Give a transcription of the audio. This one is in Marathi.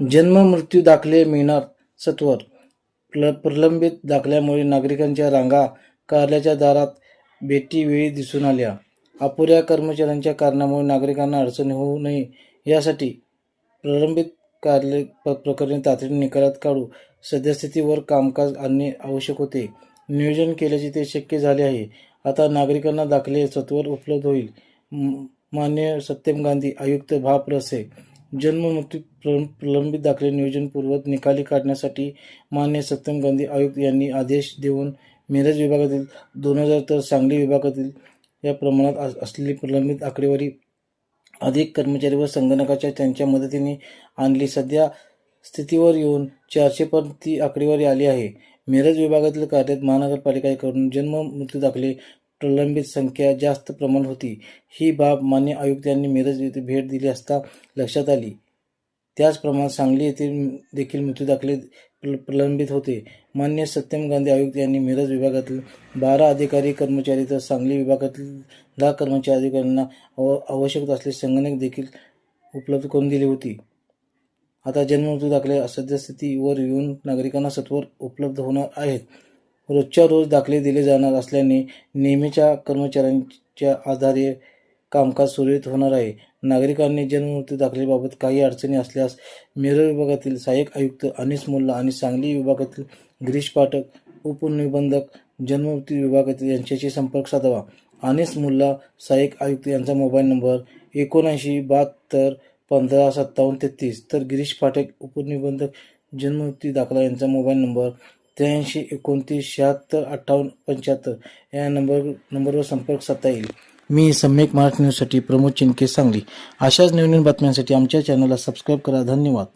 जन्म मृत्यू दाखले मिळणार सत्वर. प्र प्रलंबित दाखल्यामुळे नागरिकांच्या रांगा कार्यालयाच्या दारात भेटी वेळी दिसून आल्या. अपुऱ्या कर्मचाऱ्यांच्या कारणामुळे नागरिकांना अडचण होऊ नये यासाठी प्रलंबित कार्य प्र प्रकरणे तातडीने निकालात काढू. सद्यस्थितीवर कामकाज आणणे आवश्यक होते. नियोजन केल्याचे ते शक्य झाले आहे. आता नागरिकांना दाखले सत्वर उपलब्ध होईल. मान्य सत्यम गांधी आयुक्त भाप रसे जन्म मृत्यू प्र- प्रलंबित दाखले नियोजनपूर्वक निकाली काढण्यासाठी मान्य सत्यम गांधी आयुक्त यांनी आदेश देऊन मिरज विभागातील दोन हजार तर सांगली विभागातील या प्रमाणात असलेली प्रलंबित आकडेवारी अधिक कर्मचारी व संगणकाच्या त्यांच्या मदतीने आणली. सध्या स्थितीवर येऊन चारशे पर्यंत ती आकडेवारी आली आहे. मिरज विभागातील कार्यात महानगरपालिकेकडून जन्म मृत्यू दाखले प्रलंबित संख्या जास्त प्रमाणात होती. ही बाब मान्य आयुक्तांनी मिरज येथे भेट दिली असता लक्षात आली. त्याचप्रमाणे सांगली येथील देखील मृत्यू दाखले प्र- प्रलंबित होते. मान्य सत्यम गांधी आयुक्त यांनी मिरज विभागातील बारा अधिकारी कर्मचारी तर सांगली विभागातील दहा कर्मचारी अधिकाऱ्यांना अव आवश्यक असलेले संगणक देखील उपलब्ध करून दिली होती. आता जन्ममृत्यू दाखले सद्यस्थितीवर येऊन नागरिकांना सत्वर उपलब्ध होणार आहेत. रोजच्या रोज दाखले दिले जाणार असल्याने नेहमीच्या कर्मचाऱ्यांच्या आधारे कामकाज सुरळीत होणार आहे. नागरिकांनी जन्ममृत्यू दाखलेबाबत काही अडचणी असल्यास मिरज विभागातील सहाय्यक आयुक्त अनिस मुल्ला आणि सांगली विभागातील गिरीश पाठक उपनिबंधक जन्ममृत्यू विभागातील यांच्याशी संपर्क साधावा. अनिस मुल्ला सहाय्यक आयुक्त यांचा मोबाईल नंबर एकोणऐंशी बहात्तर पंधरा सत्तावन्न तेहतीस. तर गिरीश पाठक उपनिबंधक जन्ममृत्यू दाखला यांचा मोबाईल नंबर त्र्याऐंशी एकोणतीस शहात्तर अठ्ठावन्न पंच्याहत्तर या नंबर नंबरवर संपर्क साधता येईल. मी सम्यक महाराष्ट्र न्यूजसाठी प्रमोद चिनके सांगली. अशाच नवीन नवीन बातम्यांसाठी आमच्या चॅनलला सबस्क्राईब करा. धन्यवाद.